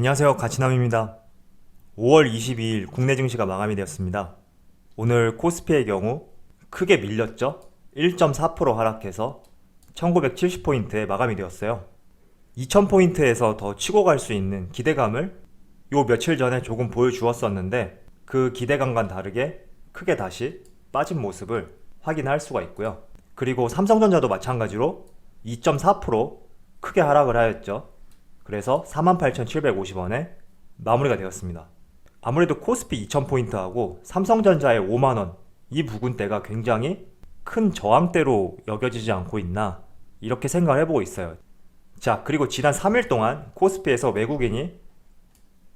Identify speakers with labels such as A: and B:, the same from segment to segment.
A: 안녕하세요. 가치남입니다. 5월 22일 국내 증시가 마감이 되었습니다. 오늘 코스피의 경우 크게 밀렸죠? 1.4% 하락해서 1970포인트에 마감이 되었어요. 2000포인트에서 더 치고 갈 수 있는 기대감을 요 며칠 전에 조금 보여주었었는데 그 기대감과는 다르게 크게 다시 빠진 모습을 확인할 수가 있고요. 그리고 삼성전자도 마찬가지로 2.4% 크게 하락을 하였죠. 그래서 48,750원에 마무리가 되었습니다. 아무래도 코스피 2000포인트하고 삼성전자의 5만원 이 부근대가 굉장히 큰 저항대로 여겨지지 않고 있나 이렇게 생각을 해보고 있어요. 자, 그리고 지난 3일 동안 코스피에서 외국인이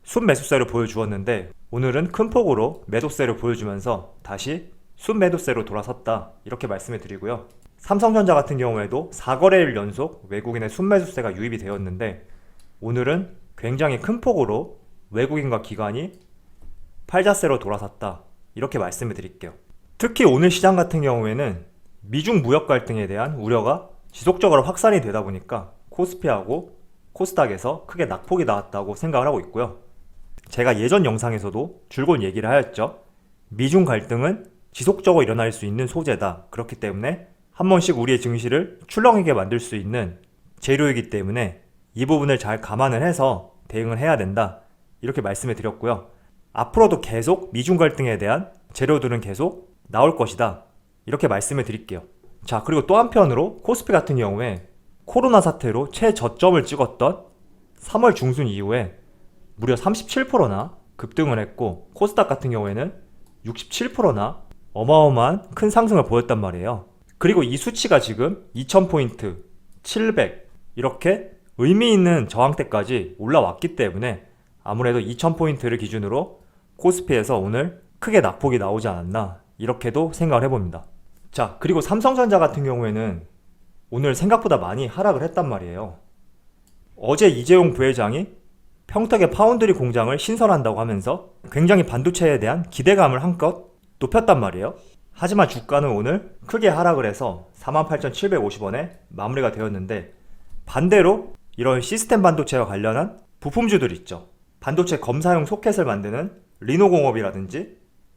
A: 순매수세를 보여주었는데 오늘은 큰 폭으로 매도세를 보여주면서 다시 순매도세로 돌아섰다 이렇게 말씀을 드리고요. 삼성전자 같은 경우에도 4거래일 연속 외국인의 순매수세가 유입이 되었는데 오늘은 굉장히 큰 폭으로 외국인과 기관이 팔자세로 돌아섰다 이렇게 말씀을 드릴게요. 특히 오늘 시장 같은 경우에는 미중 무역 갈등에 대한 우려가 지속적으로 확산이 되다 보니까 코스피하고 코스닥에서 크게 낙폭이 나왔다고 생각을 하고 있고요. 제가 예전 영상에서도 줄곧 얘기를 하였죠. 미중 갈등은 지속적으로 일어날 수 있는 소재다. 그렇기 때문에 한 번씩 우리의 증시를 출렁이게 만들 수 있는 재료이기 때문에 이 부분을 잘 감안을 해서 대응을 해야 된다. 이렇게 말씀을 드렸고요. 앞으로도 계속 미중 갈등에 대한 재료들은 계속 나올 것이다. 이렇게 말씀을 드릴게요. 자, 그리고 또 한편으로 코스피 같은 경우에 코로나 사태로 최저점을 찍었던 3월 중순 이후에 무려 37%나 급등을 했고 코스닥 같은 경우에는 67%나 어마어마한 큰 상승을 보였단 말이에요. 그리고 이 수치가 지금 2000포인트, 700 이렇게 의미 있는 저항대까지 올라왔기 때문에 아무래도 2000포인트를 기준으로 코스피에서 오늘 크게 낙폭이 나오지 않았나 이렇게도 생각을 해봅니다. 자, 그리고 삼성전자 같은 경우에는 오늘 생각보다 많이 하락을 했단 말이에요. 어제 이재용 부회장이 평택의 파운드리 공장을 신설한다고 하면서 굉장히 반도체에 대한 기대감을 한껏 높였단 말이에요. 하지만 주가는 오늘 크게 하락을 해서 48,750원에 마무리가 되었는데 반대로 이런 시스템 반도체와 관련한 부품주들 있죠. 반도체 검사용 소켓을 만드는 리노공업이라든지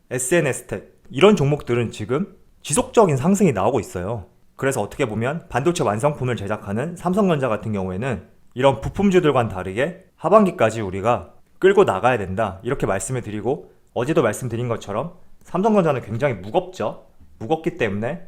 A: SNS텍 이런 종목들은 지금 지속적인 상승이 나오고 있어요. 그래서 어떻게 보면 반도체 완성품을 제작하는 삼성전자 같은 경우에는 이런 부품주들과는 다르게 하반기까지 우리가 끌고 나가야 된다. 이렇게 말씀을 드리고 어제도 말씀드린 것처럼 삼성전자는 굉장히 무겁죠. 무겁기 때문에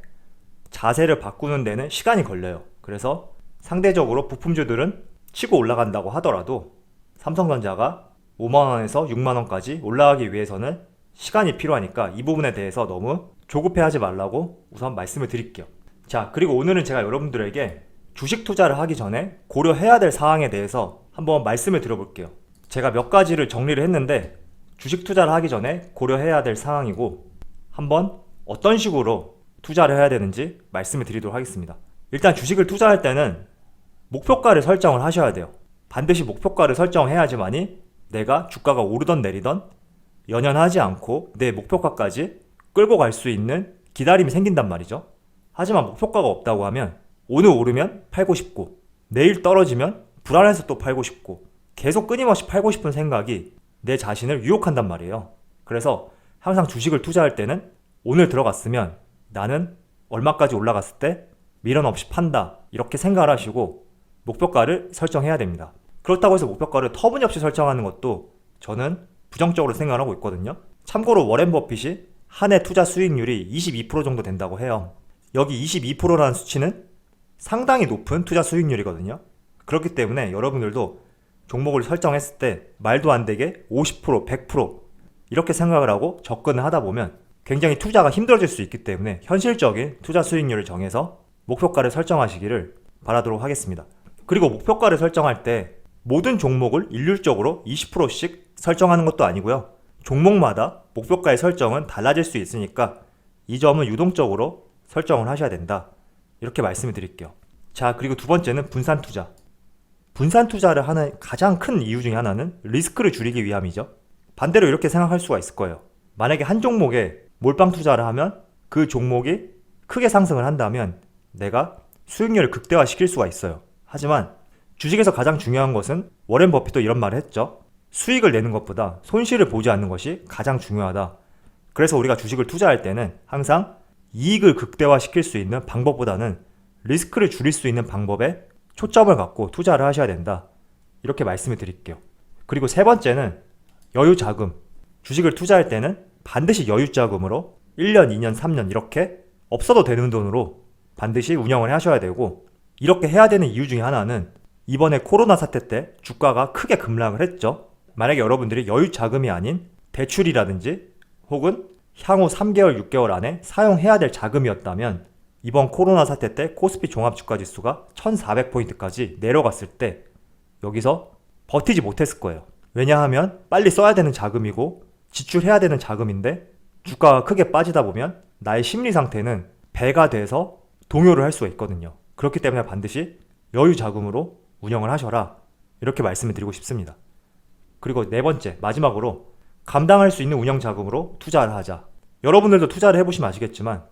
A: 자세를 바꾸는 데는 시간이 걸려요. 그래서 상대적으로 부품주들은 치고 올라간다고 하더라도 삼성전자가 5만원에서 6만원까지 올라가기 위해서는 시간이 필요하니까 이 부분에 대해서 너무 조급해 하지 말라고 우선 말씀을 드릴게요. 자, 그리고 오늘은 제가 여러분들에게 주식 투자를 하기 전에 고려해야 될 사항에 대해서 한번 말씀을 드려볼게요. 제가 몇 가지를 정리를 했는데 주식 투자를 하기 전에 고려해야 될 사항이고 한번 어떤 식으로 투자를 해야 되는지 말씀을 드리도록 하겠습니다. 일단 주식을 투자할 때는 목표가를 설정을 하셔야 돼요. 반드시 목표가를 설정해야지만이 내가 주가가 오르던 내리던 연연하지 않고 내 목표가까지 끌고 갈 수 있는 기다림이 생긴단 말이죠. 하지만 목표가가 없다고 하면 오늘 오르면 팔고 싶고 내일 떨어지면 불안해서 또 팔고 싶고 계속 끊임없이 팔고 싶은 생각이 내 자신을 유혹한단 말이에요. 그래서 항상 주식을 투자할 때는 오늘 들어갔으면 나는 얼마까지 올라갔을 때 미련 없이 판다 이렇게 생각을 하시고 목표가를 설정해야 됩니다. 그렇다고 해서 목표가를 터무니없이 설정하는 것도 저는 부정적으로 생각을 하고 있거든요. 참고로 워렌 버핏이 한 해 투자 수익률이 22% 정도 된다고 해요. 여기 22%라는 수치는 상당히 높은 투자 수익률이거든요. 그렇기 때문에 여러분들도 종목을 설정했을 때 말도 안 되게 50%, 100% 이렇게 생각을 하고 접근을 하다 보면 굉장히 투자가 힘들어질 수 있기 때문에 현실적인 투자 수익률을 정해서 목표가를 설정하시기를 바라도록 하겠습니다. 그리고 목표가를 설정할 때 모든 종목을 일률적으로 20%씩 설정하는 것도 아니고요. 종목마다 목표가의 설정은 달라질 수 있으니까 이 점은 유동적으로 설정을 하셔야 된다. 이렇게 말씀을 드릴게요. 자, 그리고 두 번째는 분산 투자. 분산 투자를 하는 가장 큰 이유 중에 하나는 리스크를 줄이기 위함이죠. 반대로 이렇게 생각할 수가 있을 거예요. 만약에 한 종목에 몰빵 투자를 하면 그 종목이 크게 상승을 한다면 내가 수익률을 극대화시킬 수가 있어요. 하지만 주식에서 가장 중요한 것은 워렌 버핏도 이런 말을 했죠. 수익을 내는 것보다 손실을 보지 않는 것이 가장 중요하다. 그래서 우리가 주식을 투자할 때는 항상 이익을 극대화시킬 수 있는 방법보다는 리스크를 줄일 수 있는 방법에 초점을 갖고 투자를 하셔야 된다. 이렇게 말씀을 드릴게요. 그리고 세 번째는 여유 자금. 주식을 투자할 때는 반드시 여유 자금으로 1년, 2년, 3년 이렇게 없어도 되는 돈으로 반드시 운영을 하셔야 되고 이렇게 해야 되는 이유 중에 하나는 이번에 코로나 사태 때 주가가 크게 급락을 했죠. 만약에 여러분들이 여유 자금이 아닌 대출이라든지 혹은 향후 3개월, 6개월 안에 사용해야 될 자금이었다면 이번 코로나 사태 때 코스피 종합주가 지수가 1400포인트까지 내려갔을 때 여기서 버티지 못했을 거예요. 왜냐하면 빨리 써야 되는 자금이고 지출해야 되는 자금인데 주가가 크게 빠지다 보면 나의 심리 상태는 배가 돼서 동요를 할 수가 있거든요. 그렇기 때문에 반드시 여유 자금으로 운영을 하셔라. 이렇게 말씀을 드리고 싶습니다. 그리고 네 번째, 마지막으로 감당할 수 있는 운영 자금으로 투자를 하자. 여러분들도 투자를 해보시면 아시겠지만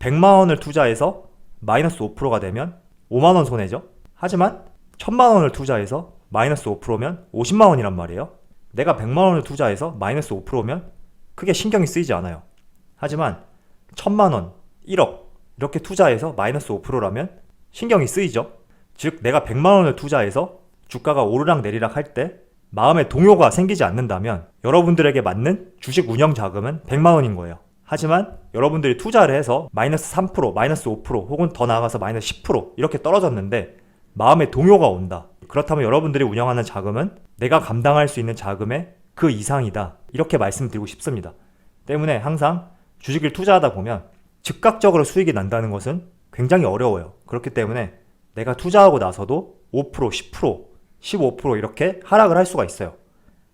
A: 100만 원을 투자해서 마이너스 5%가 되면 5만 원 손해죠. 하지만 1000만 원을 투자해서 마이너스 5%면 50만 원이란 말이에요. 내가 100만 원을 투자해서 마이너스 5%면 크게 신경이 쓰이지 않아요. 하지만 1000만 원, 1억 이렇게 투자해서 마이너스 5%라면 신경이 쓰이죠. 즉 내가 100만 원을 투자해서 주가가 오르락 내리락 할 때 마음에 동요가 생기지 않는다면 여러분들에게 맞는 주식 운영 자금은 100만 원인 거예요. 하지만 여러분들이 투자를 해서 마이너스 3%, 마이너스 5% 혹은 더 나아가서 마이너스 10% 이렇게 떨어졌는데 마음에 동요가 온다. 그렇다면 여러분들이 운영하는 자금은 내가 감당할 수 있는 자금의 그 이상이다. 이렇게 말씀드리고 싶습니다. 때문에 항상 주식을 투자하다 보면 즉각적으로 수익이 난다는 것은 굉장히 어려워요. 그렇기 때문에 내가 투자하고 나서도 5%, 10%, 15% 이렇게 하락을 할 수가 있어요.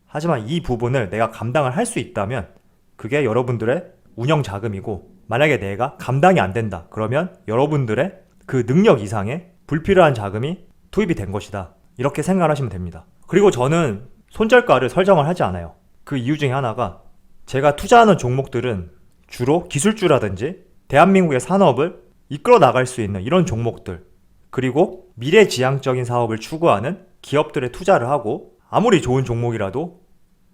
A: 하지만 이 부분을 내가 감당을 할 수 있다면 그게 여러분들의 운영 자금이고 만약에 내가 감당이 안 된다. 그러면 여러분들의 그 능력 이상의 불필요한 자금이 투입이 된 것이다. 이렇게 생각하시면 됩니다. 그리고 저는 손절가를 설정을 하지 않아요. 그 이유 중에 하나가 제가 투자하는 종목들은 주로 기술주라든지 대한민국의 산업을 이끌어 나갈 수 있는 이런 종목들 그리고 미래지향적인 사업을 추구하는 기업들에 투자를 하고 아무리 좋은 종목이라도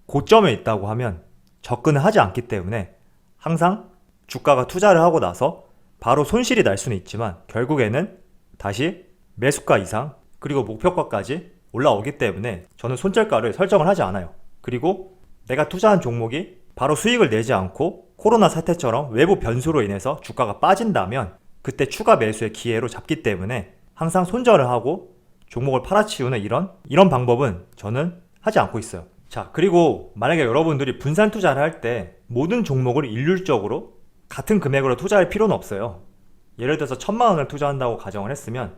A: 고점에 있다고 하면 접근을 하지 않기 때문에 항상 주가가 투자를 하고 나서 바로 손실이 날 수는 있지만 결국에는 다시 매수가 이상 그리고 목표가까지 올라오기 때문에 저는 손절가를 설정을 하지 않아요. 그리고 내가 투자한 종목이 바로 수익을 내지 않고 코로나 사태처럼 외부 변수로 인해서 주가가 빠진다면 그때 추가 매수의 기회로 잡기 때문에 항상 손절을 하고 종목을 팔아치우는 이런 이런 방법은 저는 하지 않고 있어요. 자, 그리고 만약에 여러분들이 분산 투자를 할 때 모든 종목을 일률적으로 같은 금액으로 투자할 필요는 없어요. 예를 들어서 천만 원을 투자한다고 가정을 했으면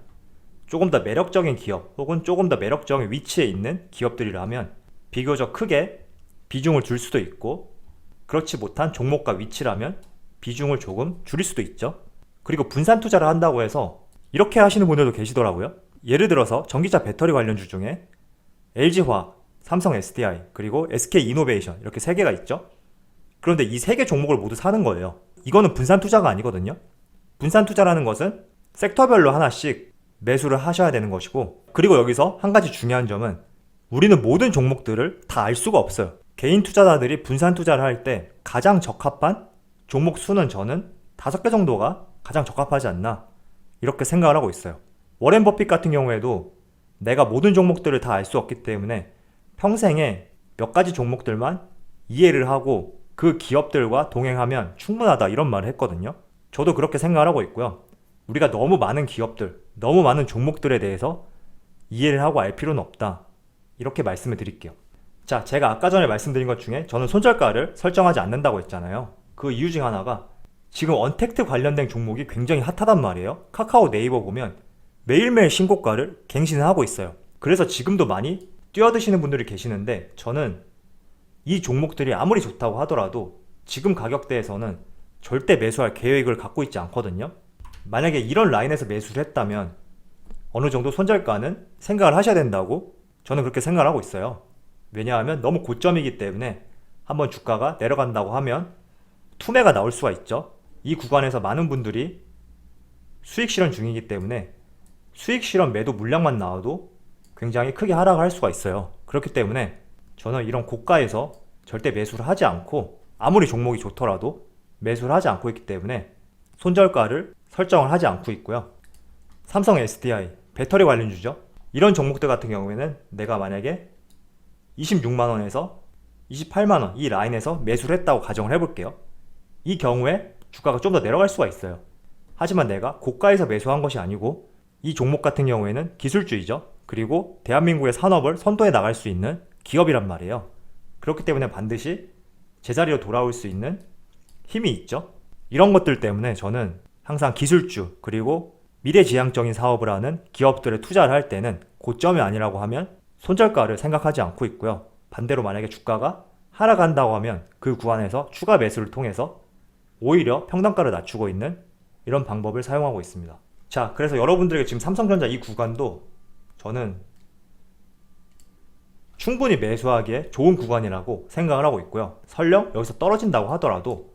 A: 조금 더 매력적인 기업 혹은 조금 더 매력적인 위치에 있는 기업들이라면 비교적 크게 비중을 둘 수도 있고 그렇지 못한 종목과 위치라면 비중을 조금 줄일 수도 있죠. 그리고 분산 투자를 한다고 해서 이렇게 하시는 분들도 계시더라고요. 예를 들어서 전기차 배터리 관련주 중에 LG화학, 삼성 SDI, 그리고 SK 이노베이션 이렇게 세 개가 있죠. 그런데 이 세 개 종목을 모두 사는 거예요. 이거는 분산 투자가 아니거든요. 분산 투자라는 것은 섹터별로 하나씩 매수를 하셔야 되는 것이고 그리고 여기서 한 가지 중요한 점은 우리는 모든 종목들을 다 알 수가 없어요. 개인 투자자들이 분산 투자를 할 때 가장 적합한 종목 수는 저는 다섯 개 정도가 가장 적합하지 않나 이렇게 생각을 하고 있어요. 워렌 버핏 같은 경우에도 내가 모든 종목들을 다 알 수 없기 때문에 평생에 몇 가지 종목들만 이해를 하고 그 기업들과 동행하면 충분하다 이런 말을 했거든요. 저도 그렇게 생각을 하고 있고요. 우리가 너무 많은 기업들, 너무 많은 종목들에 대해서 이해를 하고 알 필요는 없다. 이렇게 말씀을 드릴게요. 자, 제가 아까 전에 말씀드린 것 중에 저는 손절가를 설정하지 않는다고 했잖아요. 그 이유 중 하나가 지금 언택트 관련된 종목이 굉장히 핫하단 말이에요. 카카오 네이버 보면 매일매일 신고가를 갱신을 하고 있어요. 그래서 지금도 많이 뛰어드시는 분들이 계시는데 저는 이 종목들이 아무리 좋다고 하더라도 지금 가격대에서는 절대 매수할 계획을 갖고 있지 않거든요. 만약에 이런 라인에서 매수를 했다면 어느 정도 손절가는 생각을 하셔야 된다고 저는 그렇게 생각을 하고 있어요. 왜냐하면 너무 고점이기 때문에 한번 주가가 내려간다고 하면 투매가 나올 수가 있죠. 이 구간에서 많은 분들이 수익 실현 중이기 때문에 수익 실현 매도 물량만 나와도 굉장히 크게 하락을 할 수가 있어요. 그렇기 때문에 저는 이런 고가에서 절대 매수를 하지 않고 아무리 종목이 좋더라도 매수를 하지 않고 있기 때문에 손절가를 설정을 하지 않고 있고요. 삼성 SDI 배터리 관련주죠. 이런 종목들 같은 경우에는 내가 만약에 26만 원에서 28만 원 이 라인에서 매수를 했다고 가정을 해볼게요. 이 경우에 주가가 좀 더 내려갈 수가 있어요. 하지만 내가 고가에서 매수한 것이 아니고 이 종목 같은 경우에는 기술주의죠. 그리고 대한민국의 산업을 선도해 나갈 수 있는 기업이란 말이에요. 그렇기 때문에 반드시 제자리로 돌아올 수 있는 힘이 있죠. 이런 것들 때문에 저는 항상 기술주 그리고 미래지향적인 사업을 하는 기업들에 투자를 할 때는 고점이 아니라고 하면 손절가를 생각하지 않고 있고요. 반대로 만약에 주가가 하락한다고 하면 그 구간에서 추가 매수를 통해서 오히려 평단가를 낮추고 있는 이런 방법을 사용하고 있습니다. 자, 그래서 여러분들에게 지금 삼성전자 이 구간도 저는 충분히 매수하기에 좋은 구간이라고 생각을 하고 있고요. 설령 여기서 떨어진다고 하더라도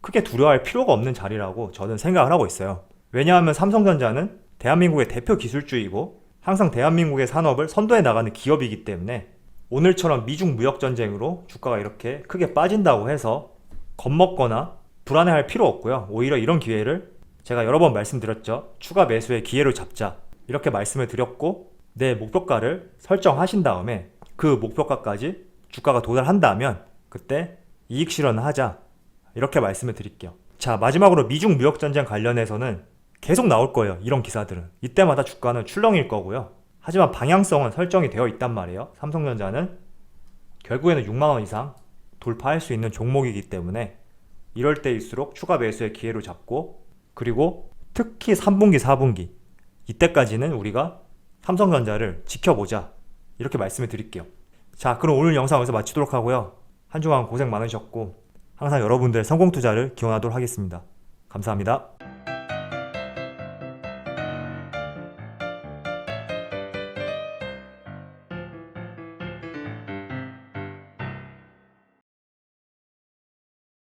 A: 크게 두려워할 필요가 없는 자리라고 저는 생각을 하고 있어요. 왜냐하면 삼성전자는 대한민국의 대표 기술주이고 항상 대한민국의 산업을 선도해 나가는 기업이기 때문에 오늘처럼 미중 무역 전쟁으로 주가가 이렇게 크게 빠진다고 해서 겁먹거나 불안해할 필요 없고요. 오히려 이런 기회를 제가 여러 번 말씀드렸죠. 추가 매수의 기회를 잡자. 이렇게 말씀을 드렸고 내 목표가를 설정하신 다음에 그 목표가까지 주가가 도달한다면 그때 이익 실현을 하자. 이렇게 말씀을 드릴게요. 자, 마지막으로 미중 무역 전쟁 관련해서는 계속 나올 거예요. 이런 기사들은. 이때마다 주가는 출렁일 거고요. 하지만 방향성은 설정이 되어 있단 말이에요. 삼성전자는 결국에는 6만 원 이상 돌파할 수 있는 종목이기 때문에 이럴 때일수록 추가 매수의 기회를 잡고 그리고 특히 3분기, 4분기 이때까지는 우리가 삼성전자를 지켜보자 이렇게 말씀을 드릴게요. 자, 그럼 오늘 영상 여기서 마치도록 하고요. 한 주간 고생 많으셨고 항상 여러분들의 성공 투자를 기원하도록 하겠습니다. 감사합니다.